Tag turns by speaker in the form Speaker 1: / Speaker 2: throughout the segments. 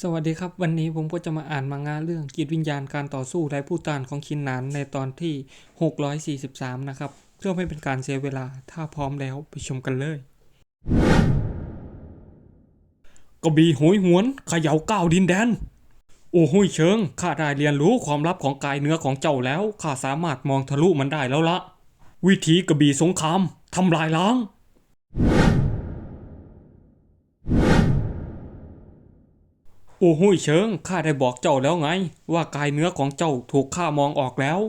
Speaker 1: สวัสดีครับ วันนี้ผมก็จะมาอ่านมังงะเรื่องจิตวิญญาณการต่อสู้ไร้ผู้ต้านของคินนานในตอนที่ 643 นะครับ เพื่อไม่เป็นการเสียเวลาถ้าพร้อมแล้วไปชมกันเลยกระบีโหยหวนเขย่าก้าวดินแดน โอ้โหยเชิงข้าได้เรียนรู้ความลับของกายเนื้อของเจ้าแล้วข้าสามารถมองทะลุมันได้แล้วละวิธีกระบีสงครามทำลายล้าง อ้โห้ยเชิงข้าได้บอกเจ้าแล้วไง ว่ากายเนื้อของเจ้าถูกข้ามองออกแล้ว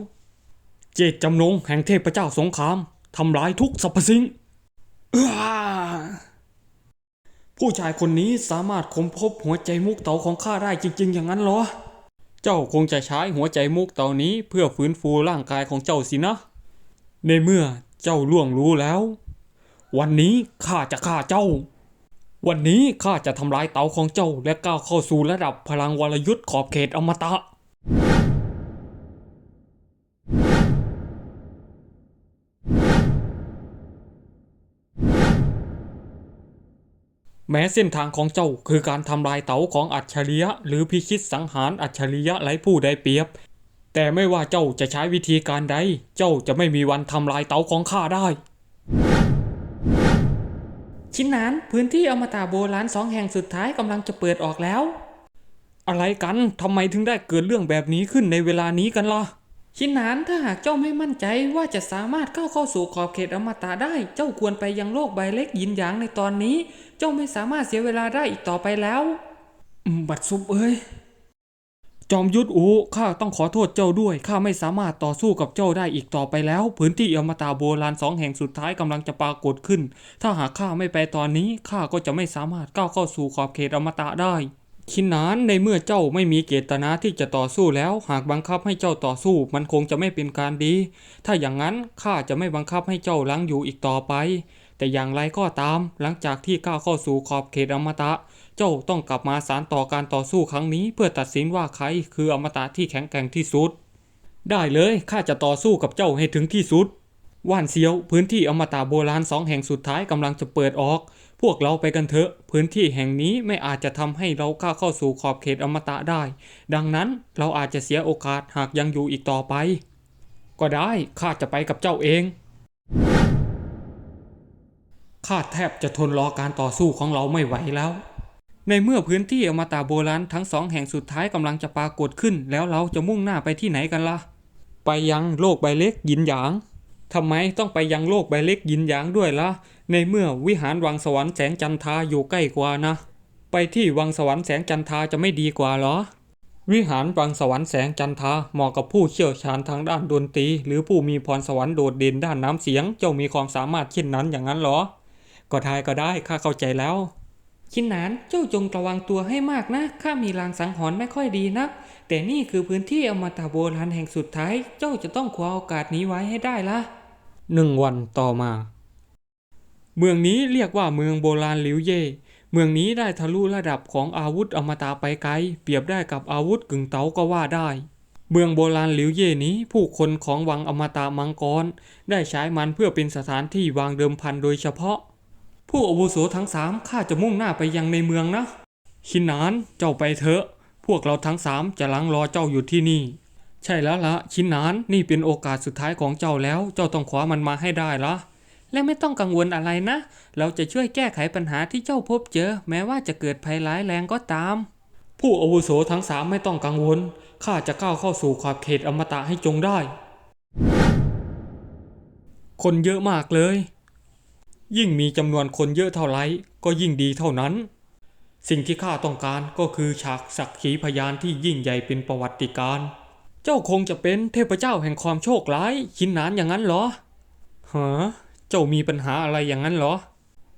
Speaker 1: เจตจำนงแห่งเทพเจ้าสงครามทำลายทุกสรรพสิ่งผู้ชายคนนี้สามารถค้นพบหัวใจมุกเต๋าของข้าได้จริง ๆ อย่างนั้นเหรอ เจ้าคงจะใช้หัวใจมุกเต๋านี้เพื่อฟื้นฟูร่างกายของเจ้าสินะ ในเมื่อเจ้าล่วงรู้แล้ว วันนี้ข้าจะฆ่าเจ้า วันนี้ข้าจะทำลายเตาของเจ้าและก้าวเข้าสู่ระดับพลังวรยุทธ์ขอบเขตอมตะ แม้เส้นทางของเจ้าคือการทำลายเต๋าของอัจฉริยะ หรือพิชิตสังหารอัจฉริยะไร้ผู้ใดเปรียบ แต่ไม่ว่าเจ้าจะใช้วิธีการใด เจ้าจะไม่มีวันทำลายเต๋าของข้าได้ ชินนานพื้นที่อมตะโบราณสองแห่งสุดท้ายกำลังจะเปิดออกแล้ว อะไรกันทำไมถึงได้เกิดเรื่องแบบนี้ขึ้นในเวลานี้กันล่ะชินนานถ้าหากเจ้าไม่มั่นใจว่าจะสามารถเข้าเข้าสู่ขอบเขตอมตะได้ เจ้าควรไปยังโลกใบเล็กยินหยางในตอนนี้ เจ้าไม่สามารถเสียเวลาได้อีกต่อไปแล้ว บัดซุบเอ้ย จอมยุทธอูข้าต้องขอโทษเจ้าด้วย ข้าไม่สามารถต่อสู้กับเจ้าได้อีกต่อไปแล้ว พื้นที่อมตะโบราณสองแห่งสุดท้ายกำลังจะปรากฏขึ้น ถ้าหากข้าไม่ไปตอนนี้ ข้าก็จะไม่สามารถก้าวเข้าสู่ขอบเขตอมตะได้ขินนานในเมื่อเจ้าไม่มีเจตนาที่จะต่อสู้แล้ว หากบังคับให้เจ้าต่อสู้ มันคงจะไม่เป็นการดี ถ้าอย่างนั้นข้าจะไม่บังคับให้เจ้าลังอยู่อีกต่อไป แต่อย่างไรก็ตาม หลังจากที่ก้าวเข้าสู่ขอบเขตอมตะ เจ้าต้องกลับมาสารต่อการต่อสู้ครั้งนี้ เพื่อตัดสินว่าใครคืออมตะที่แข็งแกร่งที่สุด ได้เลยข้าจะต่อสู้กับเจ้าให้ถึงที่สุด ว่านเซียว พื้นที่อมตะโบราณสองแห่งสุดท้ายกำลังจะเปิดออก พวกเราไปกันเถอะ พื้นที่แห่งนี้ไม่อาจจะทำให้เราก้าวเข้าสู่ขอบเขตอมตะได้ ดังนั้นเราอาจจะเสียโอกาสหากยังอยู่อีกต่อไป ก็ได้ข้าจะไปกับเจ้าเองข้าแทบจะทนรอการต่อสู้ของเราไม่ไหวแล้ว ในเมื่อพื้นที่อมตะโบราณทั้งสองแห่งสุดท้ายกำลังจะปรากฏขึ้น แล้วเราจะมุ่งหน้าไปที่ไหนกันล่ะ ไปยังโลกใบเล็กยินหยางทำไมต้องไปยังโลกใบเล็กยินหยางด้วยละ่ะ ในเมื่อวิหารวังสวรรค์แสงจันทาอยู่ใกล้กว่านะ ไปที่วังสวรรค์แสงจันทาจะไม่ดีกว่าเหรอ วิหารวังสวรรค์แสงจันทาเหมาะกับผู้เชี่ยวชาญทางด้านดนตรี หรือผู้มีพรสวรรค์โดดเด่นด้านน้ำเสียง เจ้ามีความสามารถเช่นนั้นอย่างนั้นเหรอ ก็ได้ก็ได้ข้าเข้าใจแล้ว ชินหนานเจ้าจงระวังตัวให้มากนะ ข้ามีลางสังหรณ์ไม่ค่อยดีนัก แต่นี่คือพื้นที่อมตะโบราณแห่งสุดท้าย เจ้าจะต้องคว้าโอกาสนี้ไว้ให้ได้ละหนึ่งวันต่อมา เมืองนี้เรียกว่าเมืองโบราณหลิวเย่ เมืองนี้ได้ทะลุระดับของอาวุธอมตะไปไกล เปรียบได้กับอาวุธกึ่งเต๋าก็ว่าได้ เมืองโบราณหลิวเย่นี้ผู้คนของวังอมตะมังกรได้ใช้มันเพื่อเป็นสถานที่วางเดิมพันโดยเฉพาะ ผู้อาวุโสทั้งสามข้าจะมุ่งหน้าไปยังในเมืองนะชินนานเจ้าไปเถอะ พวกเราทั้งสามจะลังรอเจ้าอยู่ที่นี่ ใช่แล้วละชินนานนี่เป็นโอกาสสุดท้ายของเจ้าแล้ว เจ้าต้องคว้ามันมาให้ได้ละและไม่ต้องกังวลอะไรนะ เราจะช่วยแก้ไขปัญหาที่เจ้าพบเจอ แม้ว่าจะเกิดภัยร้ายแรงก็ตาม ผู้อาวุโสทั้งสามไม่ต้องกังวล ข้าจะก้าวเข้าสู่ขอบเขตอมตะให้จงได้ คนเยอะมากเลย ยิ่งมีจำนวนคนเยอะเท่าไรก็ยิ่งดีเท่านั้น สิ่งที่ข้าต้องการก็คือฉากสักขีพยานที่ยิ่งใหญ่เป็นประวัติการณ์เจ้าคงจะเป็นเทพเจ้าแห่งความโชคร้ายชินนานอย่างนั้นเหรอฮะเจ้ามีปัญหาอะไรอย่างนั้นเหรอ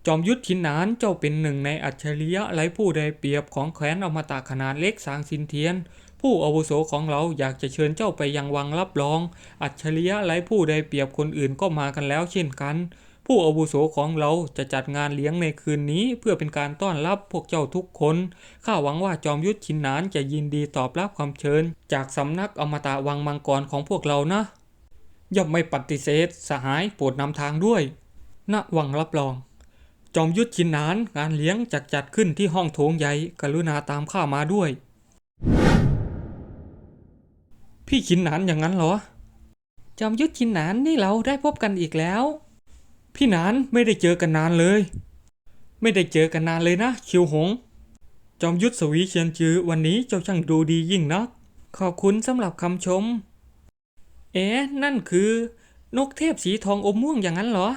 Speaker 1: จอมยุทธชินนานเจ้าเป็นหนึ่งในอัจฉริยะไร้ผู้ใดเปรียบของแคว้นอมตะขนาดเล็กสางสินเทียนผู้อาวุโสของเราอยากจะเชิญเจ้าไปยังวังรับรอง อัจฉริยะไร้ผู้ใดเปรียบคนอื่นก็มากันแล้วเช่นกัน ผู้อาวุโสของเราจะจัดงานเลี้ยงในคืนนี้ เพื่อเป็นการต้อนรับพวกเจ้าทุกคน ข้าหวังว่าจอมยุทธชินนานจะยินดีตอบรับความเชิญ จากสำนักอมตะวังมังกรของพวกเรานะ ย่อมไม่ปฏิเสธ สหายโปรดนำทางด้วย ณ วังรับรอง จอมยุทธชินนานงานเลี้ยงจัดจัดขึ้นที่ห้องโถงใหญ่กรุณาตามข้ามาด้วย พี่ชินนานอย่างนั้นเหรอ จอมยุทธชินนานนี่เราได้พบกันอีกแล้ว พี่นานไม่ได้เจอกันนานเลย ไม่ได้เจอกันนานเลยนะ คิวหง จอมยุทธสวีเชียนจือวันนี้เจ้าช่างดูดียิ่งนัก ขอบคุณสำหรับคำชม เอ๊ะนั่นคือ นกเทพสีทองอมม่วงอย่างนั้นเหรอ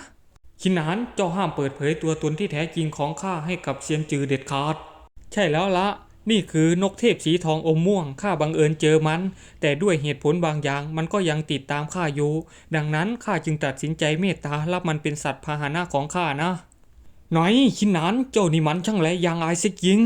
Speaker 1: ชินหนานเจ้าห้ามเปิดเผยตัวตนที่แท้จริงของข้าให้กับเซียนจือเด็ดขาด ใช่แล้วละ นี่คือนกเทพสีทองอมม่วง ข้าบังเอิญเจอมัน แต่ด้วยเหตุผลบางอย่างมันก็ยังติดตามข้าอยู่ ดังนั้นข้าจึงตัดสินใจเมตตารับมันเป็นสัตว์พาหนะของข้านะ หน่อยชินนานเจ้านี่มันช่างแลยางอายเสียจริง